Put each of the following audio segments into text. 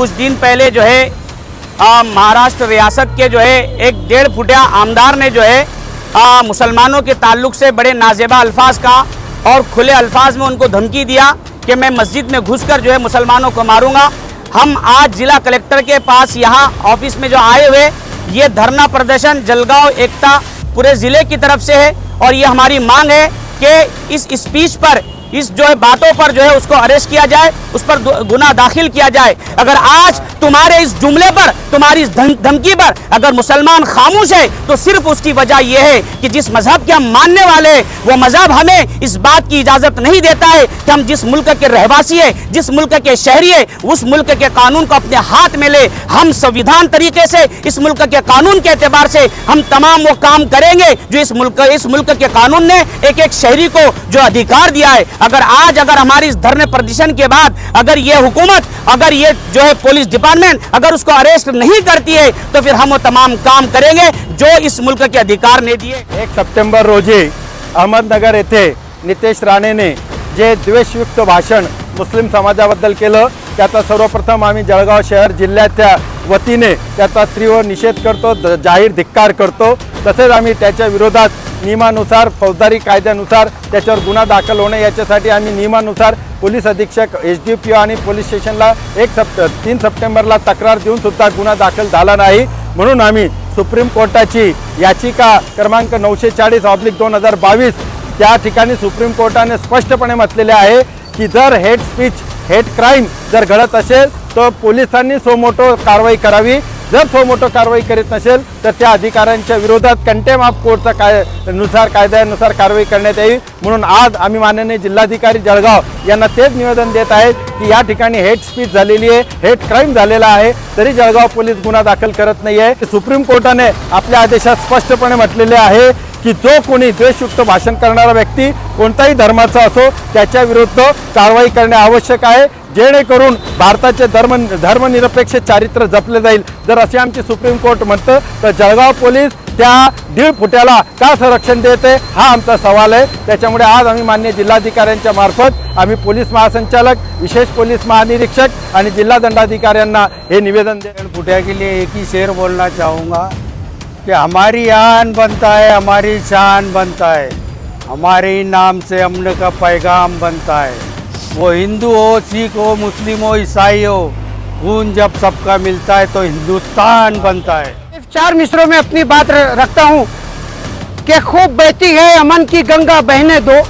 कुछ दिन पहले जो है महाराष्ट्र रियासत के जो है, एक डेढ़ फुटिया आमदार ने जो है मुसलमानों के ताल्लुक से बड़े नाजेबा अल्फाज का और खुले अल्फाज में उनको धमकी दिया कि मैं मस्जिद में घुसकर जो है मुसलमानों को मारूँगा। हम आज जिला कलेक्टर के पास यहाँ ऑफ़िस में जो आए हुए, ये धरना प्रदर्शन जलगांव एकता पूरे ज़िले की तरफ़ से है और ये हमारी मांग है कि इस स्पीच पर, इस जो है बातों पर जो है उसको अरेस्ट किया जाए। उस पर गुना दाखिल किया जाए। अगर आज तुम्हारे इस जुमले पर, तुम्हारी इस धम- धमकी पर अगर मुसलमान खामोश है तो सिर्फ़ उसकी वजह यह है कि जिस मज़हब के हम मानने वाले हैं, वो मज़हब हमें इस बात की इजाज़त नहीं देता है कि हम जिस मुल्क के रहवासी है, जिस मुल्क के शहरी है, उस मुल्क के कानून को अपने हाथ में ले। हम संविधान तरीके से इस मुल्क के कानून के एतबार से हम तमाम वो काम करेंगे जो इस मुल्क इस मुल्क के कानून ने एक एक शहरी को जो अधिकार दिया है। अगर आज, अगर हमारी इस धरने प्रदर्शन के बाद अगर ये हुकूमत, अगर ये जो है पुलिस डिपार्टमेंट अगर उसको अरेस्ट नहीं करती है तो फिर हम वो तमाम काम करेंगे जो इस मुल्क के अधिकार ने दिए। एक सप्टेंबर रोजी अहमदनगर येथे नितेश राणेने जे द्वेषयुक्त भाषण मुस्लिम समाजाबद्दल केलं त्याचा सर्वप्रथम आम्ही जळगाव शहर जिल्ह्याच्या वतीने त्याचा तीव्र निषेध करतो द- जाहीर धिक्कार करतो. तसेच आम्ही त्याच्या विरोधात नियमानुसार फौजदारी कायद्यानुसार त्याच्यावर गुन्हा दाखल होणे याच्यासाठी आम्ही नियमानुसार पोलीस अधीक्षक एच डी पी ओ आणि पोलीस स्टेशनला एक सप्ट तीन सप्टेंबरला तक्रार देऊन सुद्धा गुन्हा दाखल झाला नाही. म्हणून आम्ही सुप्रीम कोर्टाची याचिका क्रमांक नऊशे चाळीस ऑब्लिक दोन हजार बावीस त्या ठिकाणी सुप्रीम कोर्टाने स्पष्टपणे म्हटलेले आहे की जर हेट स्पीच हेट क्राईम जर घडत असेल तर पोलिसांनी सोमोटो कारवाई करावी. जर सोमोटो कारवाई करीत नसेल तर त्या अधिकाऱ्यांच्या विरोधात कंटेम ऑफ कोर्टचा काय नुसार कायद्यानुसार कारवाई करण्यात येईल. म्हणून आज आम्ही माननीय जिल्हाधिकारी जळगाव यांना तेच निवेदन देत आहेत की या ठिकाणी हेट स्पीच झालेली आहे हेट क्राईम झालेला आहे तरी जळगाव पोलीस गुन्हा दाखल करत नाही आहे सुप्रीम कोर्टाने आपल्या आदेशात स्पष्टपणे म्हटलेले आहे की जो कोणी द्वेषयुक्त भाषण करणारा व्यक्ती कोणताही धर्माचा असो त्याच्या विरुद्ध कारवाई करणे आवश्यक आहे. जेणेकरून भारताचे धर्म धर्मनिरपेक्ष चारित्र्य जपले जाईल. जर असे आमची सुप्रीम कोर्ट म्हणतं तर जळगाव पोलीस त्या दीड फुट्याला का संरक्षण देते? हा आमचा सवाल आहे. त्याच्यामुळे आज आम्ही मान्य जिल्हाधिकाऱ्यांच्या मार्फत आम्ही पोलीस महासंचालक विशेष पोलीस महानिरीक्षक आणि जिल्हा दंडाधिकाऱ्यांना हे निवेदन देण फुटिया के लिए एक ही शेर बोलना चाहूँगा कि हमारी आन बनता है हमारी शान बनता है। हमारे नाम से अमन का पैगाम बनता है। वो हिंदू हो, सिख हो, मुस्लिम हो, ईसाई हो, खून जब सबका मिलता है तो हिंदुस्तान बनता है। चार मिसरों में अपनी बात रखता हूँ कि खूब बहती है अमन की गंगा बहने दो।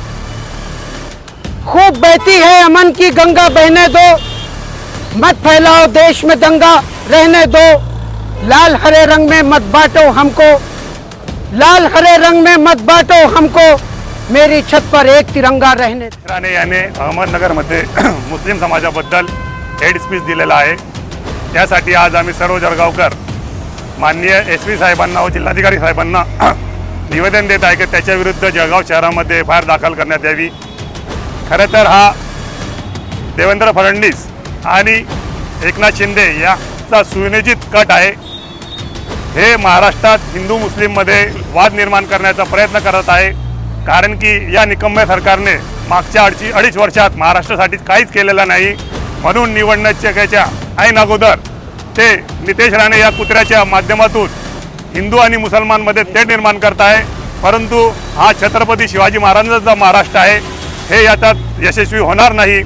खूब बहती है अमन की गंगा बहने दो। मत फैलाओ देश में दंगा रहने दो। लाल हरे रंग में मत बांटो हमको। लाल हरे रंग में मत बांटो हमको। मेरी छत पर एक तिरंगा रहने राणे याने अहमदनगरमध्ये मुस्लिम समाजाबद्दल हेड स्पीच दिलेला आहे. त्यासाठी आज आम्ही सर्व जळगावकर माननीय एस पी साहेबांना व जिल्हाधिकारी साहेबांना निवेदन देत आहे की त्याच्याविरुद्ध जळगाव शहरामध्ये एफ आय आर दाखल करण्यात यावी. खरं तर हा देवेंद्र फडणवीस आणि एकनाथ शिंदे याचा सुनियोजित कट आहे. हे महाराष्ट्रात हिंदू मुस्लिममध्ये वाद निर्माण करण्याचा प्रयत्न करत आहे. कारण की या निकम्य सरकारने मागच्या अडची अडीच वर्षात महाराष्ट्रासाठी काहीच केलेलं नाही. म्हणून निवडणुकीच्या ऐन अगोदर ते नितेश राणे या कुत्र्याच्या माध्यमातून हिंदू आणि मुसलमानमध्ये तेढ निर्माण करत आहे परंतु हा छत्रपती शिवाजी महाराजांचा महाराष्ट्र आहे. हे याच्यात यशस्वी होणार नाही.